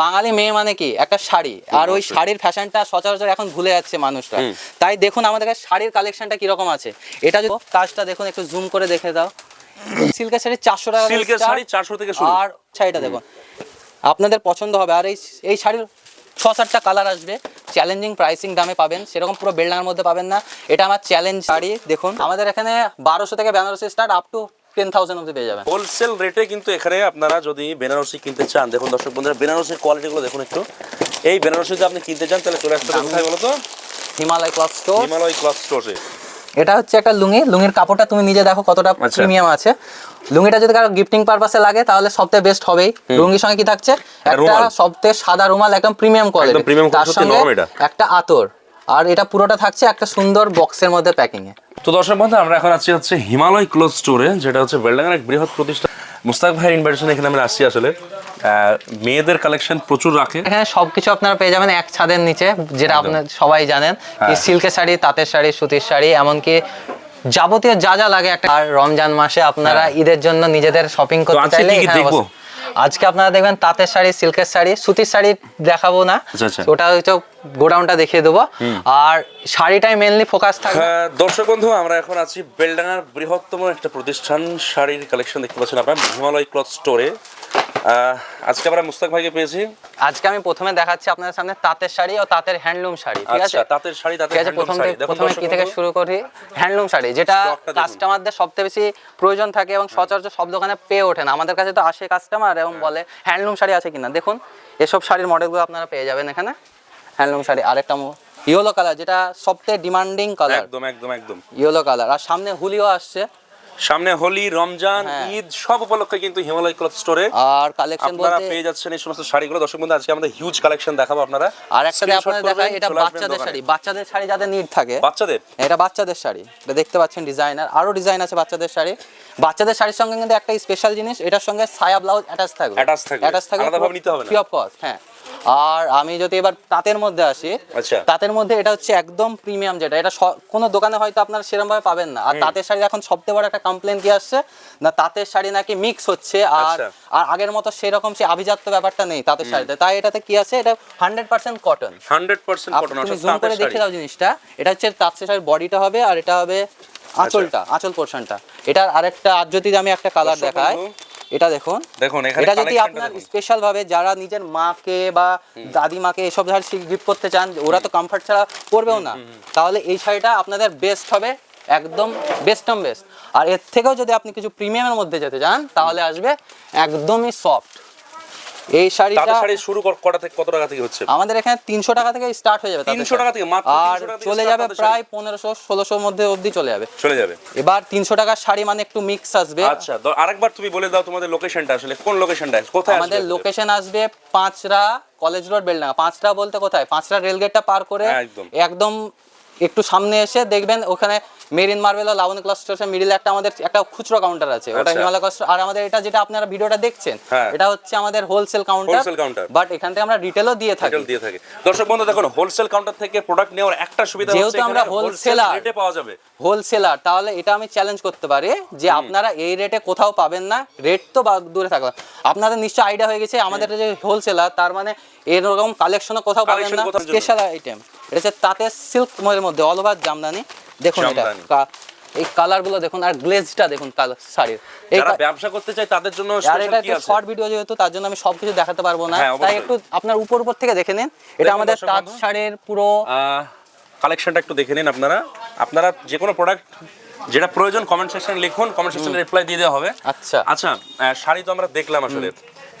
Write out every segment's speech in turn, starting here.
বাঙালি মেয়ে মানে কি? একটা শাড়ি। আর ওই শাড়ির ফ্যাশনটা সচরাচর এখন ভুলে যাচ্ছে মানুষরা। তাই দেখুন আমাদের কাছে শাড়ির কালেকশনটা কীরকম আছে। এটা যদি কাজটা দেখুন একটু জুম করে দেখে দাও। সিল্কের শাড়ি চারশো টাকা সিল্কের শাড়ি 400 থেকে শুরু। আর শাড়িটা দেখুন। আপনাদের পছন্দ হবে। আর এই এই শাড়ির ছ সাতটা কালার আসবে। চ্যালেঞ্জিং প্রাইসিং দামে পাবেন। সেরকম পুরো বেলডাঙার মধ্যে পাবেন না। এটা আমার চ্যালেঞ্জ শাড়ি। দেখুন আমাদের এখানে বারোশো থেকে Benarasi start up to ten thousand অব্দি পেয়ে যাবেন। হোলসেল রেটে কিন্তু এখানে আপনারা যদি বেনারসি কিনতে চান দেখুন দর্শক বন্ধুরা বেনারসির কোয়ালিটিগুলো দেখুন একটু। এই বেনারসি যদি আপনি কিনতে চান তাহলে চলে আসতে কোথায় বলো তো Himalaya cloth store Himalaya cloth স্টোরে এটা হচ্ছে একটা লুঙ্গি। লুঙ্গির কাপড়টা তুমি নিজে দেখো কতটা আচ্ছা। প্রিমিয়াম আছে। লুঙ্গিটা যদি কারও গিফটিং পারপাসে লাগে তাহলে সবথেকে বেস্ট হবেই। লুঙ্গির সঙ্গে কি থাকছে? একটা। সবথেকে সাদা রুমাল একদম প্রিমিয়াম কোয়ালিটি তার সঙ্গে একটা আতর। আর এটা পুরোটা থাকছে একটা সুন্দর বক্সের মধ্যে প্যাকিং এ তো দর্শক বন্ধু আমরা এখন আছি হচ্ছে হিমালয় ক্লোথ স্টোরে যেটা হচ্ছে বেলডাঙ্গার এক বৃহৎ প্রতিষ্ঠান। মুস্তাক ভাইয়ের ইনভাইটেশন এখানে আমরা আসছি আসলে। মেয়েদের কালেকশন প্রচুর রাখে। এখানে সবকিছু আপনারা পেয়ে যাবেন এক ছাদের নিচে যেটা আপনার সবাই জানেন। হ্যাঁ। সিল্কের শাড়ি তাঁতের শাড়ি সুতির শাড়ি এমনকি যাবতীয় যা যা লাগে একটা। আর রমজান মাসে আপনারা ঈদের জন্য নিজেদের শপিং করতে হ্যাঁ। চাইলে এখানে আজকে আপনারা দেখবেন তাঁতের শাড়ি সিল্কের শাড়ি সুতির শাড়ি দেখাবো না। আচ্ছা, আচ্ছা। ওটা হচ্ছে গোডাউনটা দেখিয়ে দেবো। আর শাড়িটাই মেনলি ফোকাস থাকবে। হ্যাঁ, দর্শক বন্ধু আমরা এখন আছি বেলডাঙার বৃহত্তম একটা প্রতিষ্ঠান শাড়ির কালেকশন দেখতে পাচ্ছেন আপনার হিমালয় ক্লথ স্টোরে আজকে আমরা মুস্তাক ভাইকে পেয়েছি। আজকে আমি প্রথমে দেখাচ্ছি আপনাদের সামনে তাঁতের শাড়ি ও তাঁতের হ্যান্ডলুম শাড়ি ঠিক আছে? আচ্ছা তাঁতের শাড়ি তাঁতের হ্যান্ডলুম শাড়ি। প্রথমে দর্শক কি থেকে শুরু করি? হ্যান্ডলুম শাড়ি যেটা কাস্টমারদের সবথেকে বেশি প্রয়োজন থাকে এবং সচরাচর সব দোকানে পেয়ে ওঠে না। আমাদের কাছে তো আসে কাস্টমার এবং বলে হ্যান্ডলুম শাড়ি আছে কিনা? দেখুন এসব শাড়ির মডেলগুলো আপনারা পেয়ে যাবেন এখানে। হ্যান্ডলুম শাড়ি আরেকটা ইয়েলো কালার যেটা সবচেয়ে ডিমান্ডিং কালার একদম একদম একদম। ইয়েলো কালার আর সামনে হুলিও আসছে। সামনে হোলি রমজান হ্যাঁ। ঈদ সব উপলক্ষে কিন্তু হিমালয় ক্লথ স্টোরে আর কালেকশন আপনারা বলতে পেয়ে যাচ্ছেন এই সমস্ত শাড়িগুলো। দর্শক বন্ধু আজকে আমাদের হিউজ কালেকশন দেখাবো আপনারা। আর একটা আপনাদের দেখাই এটা বাচ্চাদের শাড়ি। বাচ্চাদের শাড়ি যাদের নিড থাকে। বাচ্চাদের? এটা বাচ্চাদের শাড়ি। এটা দেখতে পাচ্ছেন ডিজাইনার। আরও ডিজাইন আছে বাচ্চাদের শাড়ি। বাচ্চাদের শাড়ির সঙ্গে কিন্তু একটা স্পেশাল জিনিস এটার সঙ্গে সায়া ব্লাউজ অ্যাটাচ থাকবে। Attach থাকবে। অ্যাটাচ থাকবে আলাদাভাবে নিতে হবে না। ফ্রি অফ কস্ট হ্যাঁ। আর আমি যদি এবার তাঁতের মধ্যে আসি আচ্ছা। তাঁতের মধ্যে এটা হচ্ছে একদম প্রিমিয়াম যেটা। এটা কোনো দোকানে হয়তো আপনারা সেরকম ভাবে পাবেন না। আর তাঁতের শাড়ি এখন সবথেকে বড় একটা কমপ্লেন কি আসছে? না তাঁতের শাড়ি নাকি মিক্স হচ্ছে আর আচ্ছা। আর আগের মতো সেরকম সে আভিজাত্য ব্যাপারটা নেই তাঁতের শাড়িতে। তাই এটাতে কি আছে? এটা hundred percent cotton hundred percent cotton তুমি জুম করে দেখে দাও জিনিসটা। এটা হচ্ছে তাঁতের শাড়ির বডিটা হবে আর এটা হবে আঁচলটা আঁচল পোর্শনটা এটার আরেকটা আর যদি আমি একটা কালার দেখাই। এটা দেখুন। দেখুন এটা যদি আপনার স্পেশাল ভাবে যারা নিজের মাকে বা দাদিমাকে এসব যারা গিফট করতে চান ওরা তো কমফর্ট ছাড়া পরবেও না। তাহলে এই শাড়িটা আপনাদের বেস্ট হবে একদম বেস্টম বেস্ট আর এর থেকেও যদি আপনি কিছু প্রিমিয়ামের মধ্যে যেতে চান তাহলে আসবে একদমই সফট এই শাড়িটা তাঁতের শাড়ি শুরু কটা থেকে কত টাকা থেকে হচ্ছে? আমাদের এখানে তিনশো টাকা থেকে স্টার্ট হয়ে যাবে তাঁতের 300 টাকা থেকে, মাত্র আর 300 চলে যাবে প্রায় পনেরোশো ষোলোশোর মধ্যে অবধি চলে যাবে। চলে যাবে। এবার তিনশো টাকার শাড়ি মানে একটু মিক্স আসবে। আচ্ছা আরেকবার তুমি বলে দাও তোমাদের লোকেশনটা আসলে। কোন লোকেশনটা কোথায় আমাদের লোকেশন আসবে পাঁচরা কলেজ রোড বেলডাঙ্গা। পাঁচরা বলতে কোথায়? পাঁচরা রেলগেটটা পার করে হ্যাঁ, একদম। একটু সামনে এসে দেখবেন ওখানে মেরিন মার্বেল ও লাবণী ক্লাস স্টেশন মিডিলে একটা আমাদের একটা খুচরো কাউন্টার আছে। ওটা আচ্ছা। হিমালয় ক্লাস আর আমাদের এটা যেটা আপনারা ভিডিওটা দেখছেন হ্যাঁ। এটা হচ্ছে আমাদের হোলসেল কাউন্টার counter। বাট এখান থেকে আমরা রিটেলও দিয়ে থাকি। দিয়ে থাকে। দর্শক বন্ধু দেখুন হোলসেল কাউন্টার থেকে প্রোডাক্ট নেওয়ার একটা সুবিধা যেহেতু আমরা হোলসেলার রেটে পাওয়া যাবে। হোলসেলার তাহলে এটা আমি চ্যালেঞ্জ করতে পারি যে আপনারা এই রেটে কোথাও পাবেন না। রেট তো দূরে থাকবে আপনাদের নিশ্চয় আইডিয়া হয়ে গেছে আমাদের যে হোলসেলার তার মানে এরকম কালেকশনও কোথাও পাবেন না। স্পেশাল আইটেম এটা হচ্ছে তাঁতের সিল্ক মধ্যে অল ওভার জামদানি। দেখুন এটা এই কালারগুলো দেখুন আর গ্লেজটা দেখুন শাড়ির। যারা ব্যবসা করতে চাই তাদের জন্য আর এটা একটা শর্ট ভিডিও যেহেতু তার জন্য আমি সবকিছু দেখাতে পারব না। হ্যাঁ, তাই একটু আপনার উপর উপর থেকে দেখে নিন। এটা আমাদের তাঁত। শাড়ির পুরো কালেকশনটা একটু দেখে নিন আপনারা। আপনারা যে কোনো প্রোডাক্ট যেটা প্রয়োজন কমেন্ট সেকশনে লিখুন কমেন্ট সেকশনে রিপ্লাই দিয়ে দেওয়া হবে। আচ্ছা। আচ্ছা শাড়ি তো আমরা দেখলাম আসলে।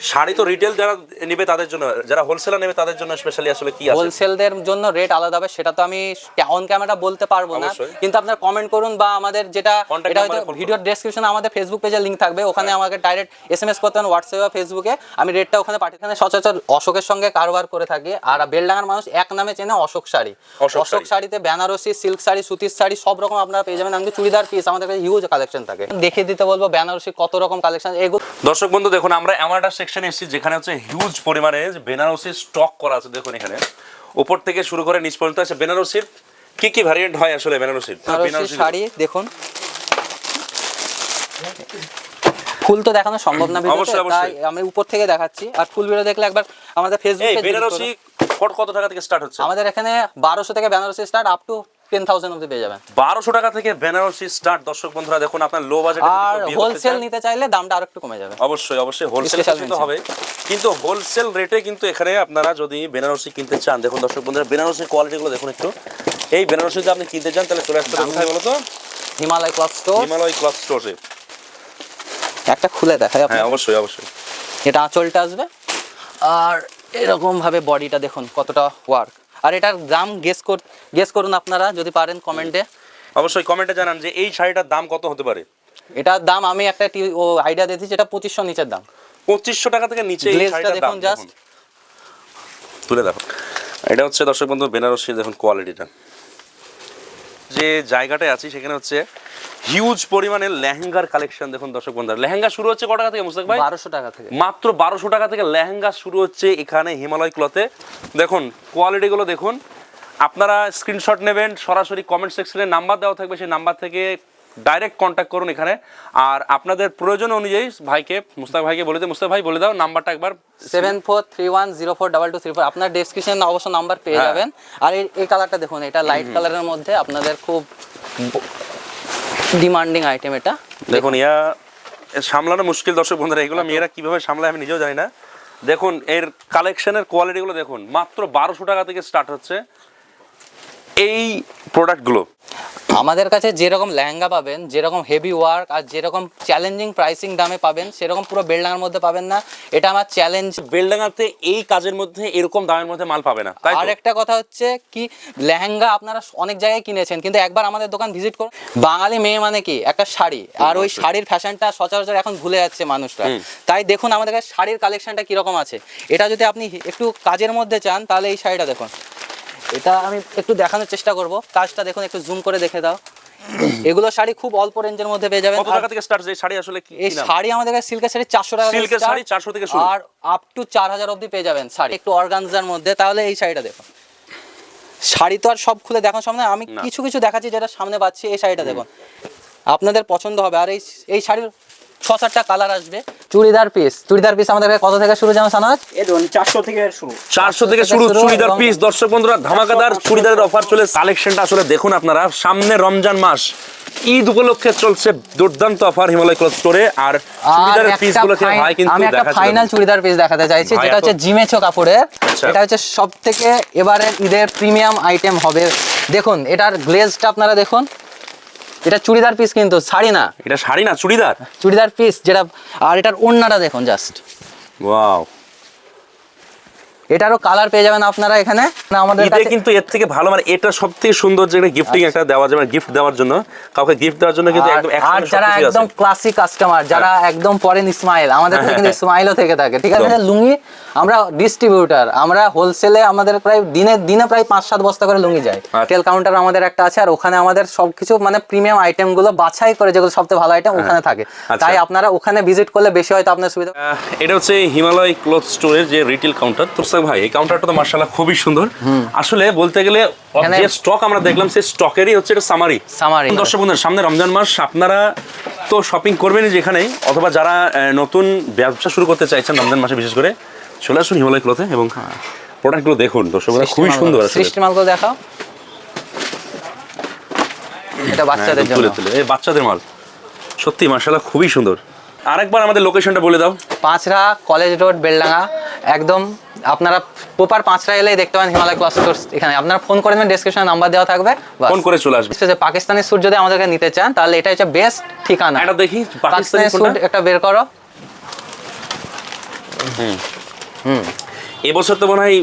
শাড়ি তো রিটেল যারা নেবে তাদের জন্য যারা হোলসেলার নেবে তাদের জন্য স্পেশালি আসলে কি আছে? হোলসেলদের জন্য রেট আলাদা হবে সেটা তো আমি অন ক্যামেরা বলতে পারব না। কিন্তু আপনার কমেন্ট করুন বা আমাদের যেটা এটা হয়তো ভিডিওর ডেসক্রিপশনে আমাদের ফেসবুক পেজে লিংক থাকবে ওখানে আমাকে ডাইরেক্ট এসএমএস করতে পারেন হোয়াটসঅ্যাপ বা ফেসবুকে আমি রেটটা ওখানে পাঠিয়ে সচরাচর অশোকের সঙ্গে কারবার করে থাকি। আর বেলডাঙ্গার মানুষ এক নামে চেনে অশোক শাড়ি। অশোক অশোক শাড়িতে বেনারসি সিল্ক শাড়ি সুতির শাড়ি সব রকম আপনারা পেয়ে যাবেন। আমি চুড়িদার পিস আমাদের কাছে হিউজ কালেকশন থাকে। দেখিয়ে দিতে বলব বেনারসি কত রকম কালেকশন এগুলো দর্শক বন্ধু দেখুন আমরা এমন একটা সেকশনে এসেছি যেখানে হচ্ছে হিউজ পরিমাণে বেনারসি স্টক করা আছে দেখুন এখানে। উপর থেকে শুরু করে নিচ পর্যন্ত আছে। বেনারসির কি কি ভ্যারিয়েন্ট হয় আসলে বেনারসির? বেনারসি শাড়ি দেখুন। ফুল তো দেখানো সম্ভব না তাই। আমি উপর থেকে দেখাচ্ছি। আর ফুল ভিডিও দেখলে একবার আমাদের ফেসবুকে বেনারসি কত কত টাকা থেকে স্টার্ট হচ্ছে? আমাদের এখানে বারোশো থেকে Benarasi start up to ten thousand অব্দি পেয়ে যাবেন। বারোশো টাকা থেকে বেনারসি স্টার্ট দর্শক বন্ধুরা দেখুন আপনার লো বাজেট আর হোলসেল নিতে চাইলে দামটা কমে যাবে। অবশ্যই অবশ্যই হোলসেল Special কিন্তু হবে। কিন্তু হোলসেল রেটে কিন্তু এখানে আপনারা যদি বেনারসি কিনতে চান দেখুন দর্শক বন্ধুরা বেনারসির কোয়ালিটিগুলো দেখুন একটু। এই বেনারসি যদি আপনি কিনতে চান তাহলে চলে আসতে কোথায় বলো তো Himalaya cloth store Himalaya cloth স্টোরে একটা খুলে দেখাই হ্যাঁ অবশ্যই অবশ্যই। এটা আঁচলটা আসবে। আর এরকম ভাবে বডিটা দেখুন কতটা ওয়ার্ক আর এটার দাম গেস কর গেস করুন আপনারা যদি পারেন কমেন্টে অবশ্যই কমেন্টে জানান যে এই শাড়িটার দাম কত হতে পারে। এটার দাম আমি একটা আইডিয়া দিয়েছি যেটা পঁচিশশো নিচের দাম। পঁচিশশো টাকা থেকে নিচে দেখুন জাস্ট তুলে দেখো। এটা হচ্ছে দর্শক বন্ধু বেনারসির দেখুন কোয়ালিটিটা যে জায়গাটায় আছি সেখানে হচ্ছে হিউজ পরিমাণে লেহেঙ্গার কালেকশন দেখুন দর্শক বন্ধুরা। লেহেঙ্গা শুরু হচ্ছে কত টাকা থেকে মুস্তাক ভাই? বারোশো টাকা থেকে। মাত্র বারোশো টাকা থেকে লেহেঙ্গা শুরু হচ্ছে এখানে হিমালয় ক্লথে দেখুন কোয়ালিটি গুলো দেখুন। আপনারা স্ক্রিনশট নেবেন সরাসরি কমেন্ট সেকশনে নাম্বার দেওয়া থাকবে সেই নাম্বার থেকে ডাইরেক্ট কন্ট্যাক্ট করুন এখানে। আর আপনাদের প্রয়োজন অনুযায়ী ভাইকে মুস্তাক ভাইকে বলে দিও মুস্তাক ভাই বলে দাও নাম্বারটা একবার। Seven four three one zero four double two three four. আপনার ডেসক্রিপশন অবশ্য নাম্বার পেয়ে হ্যাঁ। যাবেন। আর এই- এই কালারটা দেখুন এটা লাইট কালারের মধ্যে আপনাদের খুব ডিমান্ডিং আইটেম এটা। দেখুন ইয়া সামলানো মুশকিল দর্শক বন্ধুরা এগুলো মেয়েরা কীভাবে সামলায় আমি নিজেও জানি না। দেখুন এর কালেকশনের কোয়ালিটিগুলো দেখুন মাত্র বারোশো টাকা থেকে স্টার্ট হচ্ছে এই প্রোডাক্টগুলো আমাদের কাছে যেরকম লেহেঙ্গা পাবেন যেরকম হেভি ওয়ার্ক আর যেরকম চ্যালেঞ্জিং প্রাইসিং দামে পাবেন সেরকম পুরো বেলডাঙার মধ্যে পাবেন না। এটা আমার চ্যালেঞ্জ বেলডাঙ্গাতে এই কাজের মধ্যে এরকম দামের মধ্যে মাল পাবে না আর একটা কথা হচ্ছে কি লেহেঙ্গা আপনারা অনেক জায়গায় কিনেছেন কিন্তু একবার আমাদের দোকান ভিজিট করুন। বাঙালি মেয়ে মানে কি? একটা শাড়ি। আর ওই শাড়ির ফ্যাশনটা সচরাচর এখন ভুলে যাচ্ছে মানুষরা। তাই দেখুন আমাদের কাছে শাড়ির কালেকশনটা কীরকম আছে। এটা যদি আপনি একটু কাজের মধ্যে চান তাহলে এই শাড়িটা দেখুন। এটা আমি একটু দেখানোর চেষ্টা করব। কাজটা দেখুন একটু জুম করে দেখে দাও। এগুলো শাড়ি খুব অল্প রেঞ্জের মধ্যে পেয়ে যাবেন। কত টাকা থেকে স্টার্ট যে শাড়ি আসলে কি এই শাড়ি আমাদের কাছে সিল্কের শাড়ি চারশো টাকা সিল্কের শাড়ি 400 থেকে শুরু। আর আপ টু চার হাজার অব্দি পেয়ে যাবেন শাড়ি। একটু অর্গানজার মধ্যে। তাহলে এই শাড়িটা দেখুন। শাড়ি তো আর সব খুলে দেখানো সামনে আমি কিছু কিছু দেখাচ্ছি যেটা সামনে পাচ্ছি। এই শাড়িটা দেখুন। আপনাদের পছন্দ হবে। আর এই এই শাড়ির ছ সাতটা কালার আসবে। চুড়িদার পিস চুড়িদার পিস আমাদের কত থেকে শুরু যেমন সানাজ চারশো থেকে শুরু। চারশো থেকে শুরু চুড়িদার পিস দর্শক বন্ধুরা ধামাকাদার চুড়িদারের অফার চলে। কালেকশনটা আসলে দেখুন আপনারা। সামনে রমজান মাস। ঈদ উপলক্ষে চলছে দুর্দান্ত অফার হিমালয় ক্লথ স্টোরে আর চুড়িদারের একটা পিসগুলোকে ভাই কিন্তু আমি একটা ফাইনাল চুড়িদার পিস দেখাতে চাইছি যেটা হচ্ছে জিমেছো কাপড়ের। আচ্ছা। এটা হচ্ছে সব থেকে এবারে ঈদের প্রিমিয়াম আইটেম হবে। দেখুন এটার গ্লেজটা আপনারা দেখুন। এটা চুড়িদার পিস কিন্তু শাড়ি না। এটা শাড়ি না চুড়িদার? চুড়িদার পিস যেটা আর এটার ওড়নাটা দেখুন জাস্ট ওয়াও এটারও কালার পেয়ে যাবেন আপনারা এখানে। না আমাদের ঈদে কাছে কিন্তু এর থেকে ভালো মানে এটা সব থেকে সুন্দর যে গিফটিং একটা দেওয়া যাবে গিফট দেওয়ার জন্য। কাউকে গিফট দেওয়ার জন্য কিন্তু একদম আর যারা একদম ক্লাসিক কাস্টমার যারা একদম পরেন ইসমাইল আমাদের কাছে কিন্তু ইসমাইলও থেকে থাকে ঠিক আছে? লুঙ্গি আমরা ডিস্ট্রিবিউটার আমরা হোলসেলে আমাদের প্রায় দিনে দিনে প্রায় পাঁচ সাত বস্তা করে লুঙ্গি যায়। আচ্ছা। টেল কাউন্টার আমাদের একটা আছে আর ওখানে আমাদের সবকিছু মানে প্রিমিয়াম আইটেমগুলো বাছাই করে যেগুলো সবথেকে ভালো আইটেম ওখানে থাকে। আচ্ছা। তাই আপনারা ওখানে ভিজিট করলে বেশি হয়তো আপনার সুবিধা এটা হচ্ছে হিমালয় ক্লোথ স্টোরের যে রিটেল কাউন্টার ভাই এই কাউন্টারটা তো মার্শাল্লাহ খুবই সুন্দর। আসলে বলতে গেলে যে স্টক আমরা দেখলাম সেই স্টকেরই হচ্ছে এটা সামারি Summary। দর্শক বন্ধুরা সামনে রমজান মাস আপনারা তো শপিং করবেনই যেখানেই অথবা যারা নতুন ব্যবসা শুরু করতে চাইছেন রমজান মাসে বিশেষ করে চলে আসুন হিমালয় ক্লথে এবং প্রোডাক্টগুলো দেখুন। দর্শক খুবই সুন্দর সৃষ্টি মালগুলো দেখাও। এটা হ্যাঁ, বাচ্চাদের জন্য। এই বাচ্চাদের মাল। সত্যি মার্শাল্লাহ খুবই সুন্দর। আরেকবার আমাদের লোকেশনটা বলে দাও। Panchra college road Beldanga. একদম আপনারা প্রপার পাঁচরা এলেই দেখতে পাবেন হিমালয় ক্লাস স্টোর এখানে। আপনারা ফোন করে দেবেন ডেসক্রিপশনে নাম্বার দেওয়া থাকবে ফোন করে চলে আসবে। Specially পাকিস্তানি স্যুট যদি আমাদেরকে নিতে চান তাহলে এটা হচ্ছে বেস্ট ঠিকানা। এটা দেখি পাকিস্তানি স্যুট একটা বের করো। এবছর তো মনে হয়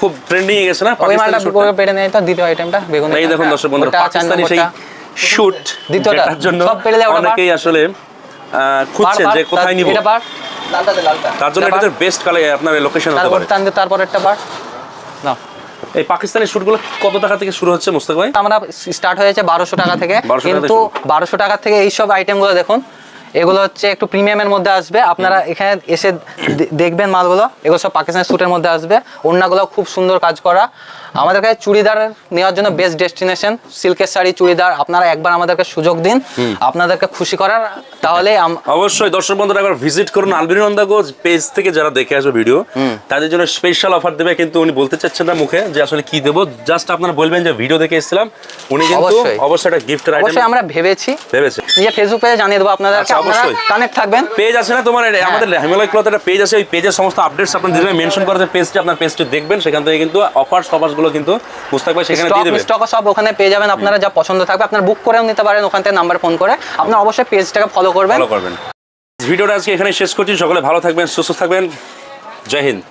খুব ট্রেন্ডিং এ গেছে না? পাকিস্তানি স্যুটটা? পেরে নেই তো দ্বিতীয় আইটেমটা বেগুন এই দেখুন দর্শক বন্ধুরা পাকিস্তানি সেই শুট দ্বিতীয়টা। জন্য অনেকেই আসলে খুঁজছেন যে কোথায় নিব। এটা তার জন্য এটা এটাদের বেস্ট কালে আপনার লোকেশন হতে তারপর পারে। তারপর একটা বার। না এই পাকিস্তানি শুটগুলো কত টাকা থেকে শুরু হচ্ছে মুস্তাক ভাই? আমরা স্টার্ট হয়েছে বারোশো টাকা থেকে। 1200 টাকা থেকে কিন্তু বারোশো টাকা থেকে এইসব আইটেমগুলো দেখুন এগুলো হচ্ছে একটু প্রিমিয়ামের মধ্যে আসবে। আপনারা এখানে এসে দেখবেন মালগুলো। এগুলো সব পাকিস্তানি স্যুটের মধ্যে আসবে। ওড়নাগুলো খুব সুন্দর কাজ করা। আমাদের কাছে চুড়িদার নেওয়ার জন্য বেস্ট ডেস্টিনেশন সিল্কের শাড়ি চুড়িদার। আপনারা একবার আমাদেরকে সুযোগ দিন। আপনাদেরকে খুশি করার তাহলে অবশ্যই দর্শক বন্ধুরা একবার ভিজিট করুন আলবিনী নন্দাগোজ পেজ থেকে যারা দেখে আসবে ভিডিও তাদের জন্য স্পেশাল অফার দেবে কিন্তু উনি বলতে চাচ্ছেন না মুখে যে আসলে কি দেবো। জাস্ট আপনারা বলবেন যে ভিডিও দেখে এসেছিলাম। উনি কিন্তু অবশ্যই। একটা আইটেম অবশ্যই আমরা ভেবেছি। ভেবেছি। নিজে ফেসবুক পেজে জানিয়ে দেবো আপনাদেরকে। আচ্ছা, অবশ্যই। কানেক্ট থাকবেন। পেজ আছে না তোমার? আমাদের হিমালয় ক্লথ একটা পেজ আছে ওই পেজের সমস্ত আপডেটস আপনি দিবে মেনশন করা পেজটি আপনার পেজটি দেখবেন সেখান থেকে কিন্তু অফার সফার্সগুলো কিন্তু বুঝতে ভাই সেখানে দিয়ে দেবেন স্টক সব ওখানে পেয়ে যাবেন আপনারা যা পছন্দ থাকবে আপনারা বুক করেও নিতে পারেন ওখান থেকে নাম্বার ফোন করে। আপনারা অবশ্যই পেজটাকে ফলো করবেন। ফলো করবেন। ভিডিওটা আজকে এখানে শেষ করছি সকলে ভালো থাকবেন সুস্থ থাকবেন। জয় হিন্দ।